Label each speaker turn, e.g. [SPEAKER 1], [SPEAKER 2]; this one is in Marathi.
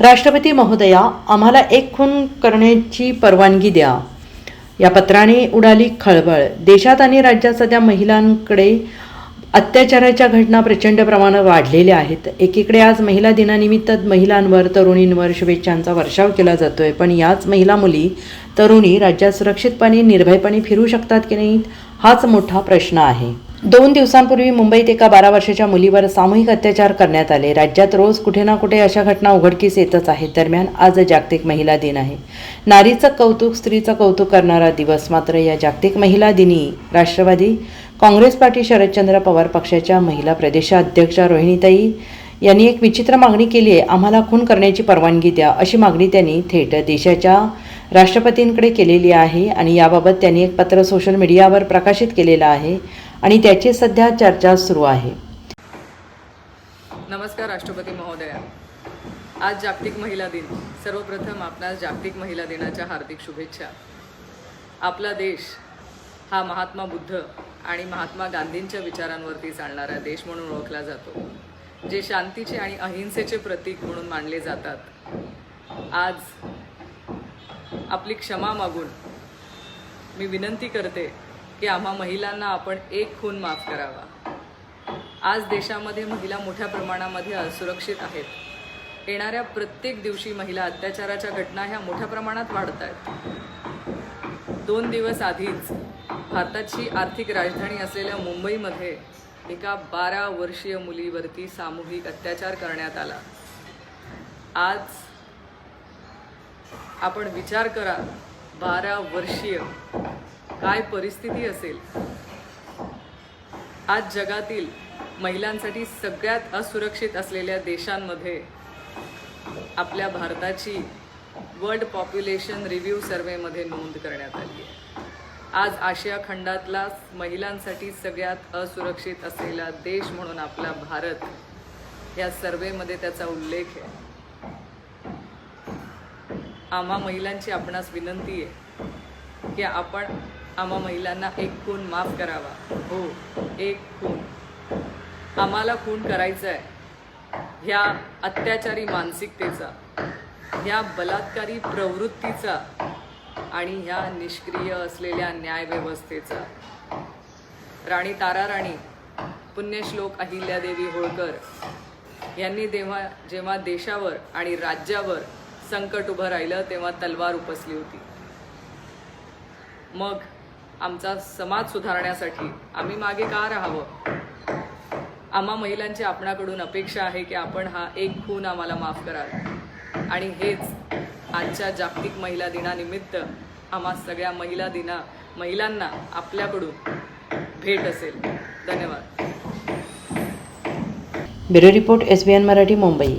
[SPEAKER 1] राष्ट्रपती महोदया आम्हाला एक खून करण्याची परवानगी द्या. या पत्राने उडाली खळबळ. देशात आणि राज्यात सध्या महिलांकडे अत्याचाराच्या घटना प्रचंड प्रमाणात वाढलेल्या आहेत. एकीकडे आज महिला दिनानिमित्त महिलांवर तरुणींवर शुभेच्छांचा वर्षाव केला जातोय. पण याच महिला मुली तरुणी राज्यात सुरक्षितपणे निर्भयपणे फिरू शकतात की नाहीत हाच मोठा प्रश्न आहे. दोन दिवसांपूर्वी मुंबईत एका बारा वर्षाच्या मुलीवर सामूहिक अत्याचार करण्यात आले. राज्यात रोज कुठे ना कुठे अशा घटना उघडकीस येतच आहेत. दरम्यान आज जागतिक महिला दिन आहे. नारीचं कौतुक स्त्रीचं कौतुक करणारा दिवस मात्र या जागतिक महिला दिनी. राष्ट्रवादी काँग्रेस पार्टी शरदचंद्र पवार पक्षाच्या महिला प्रदेशाध्यक्षा रोहिणीताई यांनी एक विचित्र मागणी केली आहे. आम्हाला खून करण्याची परवानगी द्या अशी मागणी त्यांनी थेट देशाच्या राष्ट्रपतींकडे केलेली आहे आणि याबाबत त्यांनी एक पत्र सोशल मीडियावर प्रकाशित केलेलं आहे आणि त्याची सध्या चर्चा सुरू आहे.
[SPEAKER 2] नमस्कार राष्ट्रपती महोदया. आज जागतिक महिला दिन. सर्वप्रथम आपणास जागतिक महिला दिनाच्या हार्दिक शुभेच्छा. आपला देश हा महात्मा बुद्ध आणि महात्मा गांधींच्या विचारांवरती चालणारा देश म्हणून ओळखला जातो जे शांतीचे आणि अहिंसेचे प्रतीक म्हणून मानले जातात. आज आपली क्षमा मागून मी विनंती करते की आम्हा महिलांना आपण एक खून माफ करावा. आज देशामध्ये महिला मोठ्या प्रमाणामध्ये असुरक्षित आहेत. येणाऱ्या प्रत्येक दिवशी महिला अत्याचाराच्या घटना ह्या मोठ्या प्रमाणात वाढत आहेत. दोन दिवस आधीच भारताची आर्थिक राजधानी असलेल्या मुंबईमध्ये एका बारा वर्षीय मुलीवरती सामूहिक अत्याचार करण्यात आला. आज आपण विचार करा बारा वर्षीय. काय परिस्थिती असेल? आज जगातील महिलांसाठी सगळ्यात असुरक्षित असलेल्या देशांमध्ये आपल्या भारताची वर्ल्ड पॉप्युलेशन रिव्ह्यू सर्वेमध्ये नोंद करण्यात आली आहे. आज आशिया खंडातला महिलांसाठी सगळ्यात असुरक्षित असलेला देश म्हणून आपला भारत या सर्वेमध्ये त्याचा उल्लेख आहे. आम्हा महिलांची आपणास विनंती आहे की आपण आम्हा महिलांना एक खून माफ करावा. हो एक खून. आम्हाला खून करायचा आहे. ह्या अत्याचारी मानसिकतेचा ह्या बलात्कारी प्रवृत्तीचा आणि ह्या निष्क्रिय असलेल्या न्यायव्यवस्थेचा. राणी तारा राणी पुण्यश्लोक अहिल्यादेवी होळकर यांनी तेव्हा जेव्हा देशावर आणि राज्यावर संकट उभं राहिलं तेव्हा तलवार उपसली होती. मग आमचा समाज सुधारण्यासाठी आम्ही मागे का राहावं? आम्हा महिलांची आपणाकडून अपेक्षा आहे की आपण हा एक खून आम्हाला माफ कराल. आणि हेच आजच्या जागतिक महिला दिनानिमित्त आम्हा सगळ्या महिला दिना महिलांना आपल्याकडून भेट असेल. धन्यवाद.
[SPEAKER 1] Bureau report S B N Marathi Mumbai.